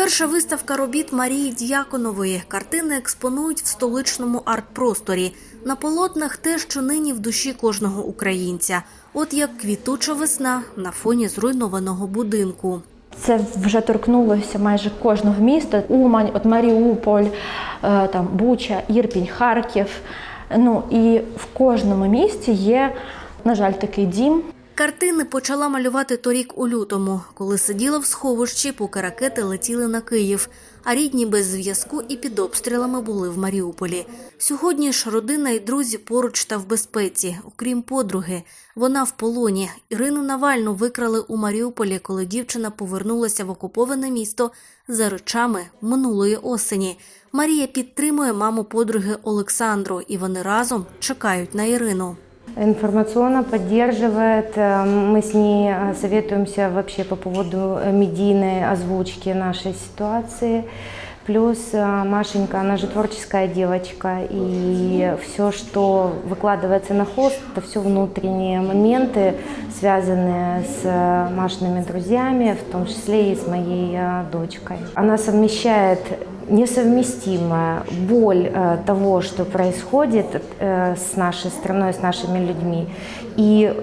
Перша виставка робіт Марії Д'яконової. Картини експонують в столичному арт-просторі. На полотнах те, що нині в душі кожного українця. От як квітуча весна на фоні зруйнованого будинку. Це вже торкнулося майже кожного міста. Умань, от Маріуполь, е, там Буча, Ірпінь, Харків. Ну і в кожному місті є, на жаль, такий дім. Картини почала малювати торік у лютому, коли сиділа в сховищі, поки ракети летіли на Київ, а рідні без зв'язку і під обстрілами були в Маріуполі. Сьогодні ж родина і друзі поруч та в безпеці, окрім подруги. Вона в полоні. Ірину Навальну викрали у Маріуполі, коли дівчина повернулася в окуповане місто за речами минулої осені. Марія підтримує маму подруги Олександру, і вони разом чекають на Ірину. Информационно поддерживает. Э, Мы с ней э, советуемся вообще по поводу э, медийной озвучки нашей ситуации. Плюс э, Машенька, она же творческая девочка, и все, что выкладывается на холст, это все внутренние моменты, связанные с э, Машиными друзьями, в том числе и с моей э, дочкой. Она совмещает несовместимое боль э, того, что происходит э, с нашей страной, с нашими людьми, и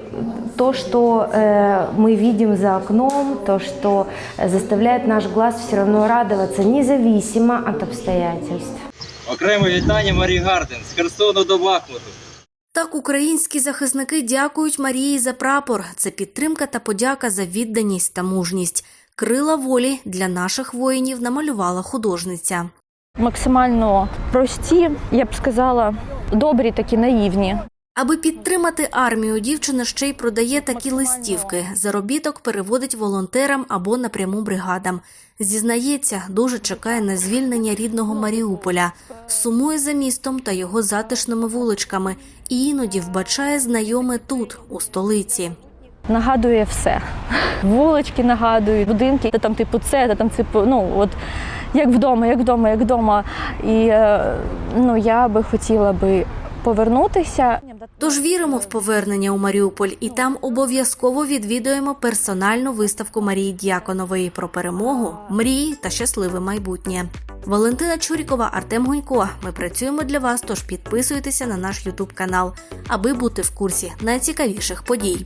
то, что э, мы видим за окном, то, что заставляет наш глаз все равно радоваться, независимо от обстоятельств. Окреме вітання Марії Гарден з Херсону до Бахмуту. Так українські захисники дякують Марії за прапор. Це підтримка та подяка за відданість та мужність. Крила волі для наших воїнів намалювала художниця. Максимально прості, я б сказала, добрі, такі наївні. Аби підтримати армію, дівчина ще й продає такі листівки. Заробіток переводить волонтерам або напряму бригадам. Зізнається, дуже чекає на звільнення рідного Маріуполя, сумує за містом та його затишними вуличками і іноді вбачає знайоме тут, у столиці. Нагадує все. Вулички нагадують, будинки, та там типу це, та там типу, ну от як вдома, як вдома, як вдома. І е, ну я би хотіла би повернутися. Тож віримо в повернення у Маріуполь, і там обов'язково відвідуємо персональну виставку Марії Д'яконової про перемогу, мрії та щасливе майбутнє. Валентина Чурікова, Артем Гунько. Ми працюємо для вас, тож підписуйтеся на наш Ютуб канал, аби бути в курсі найцікавіших подій.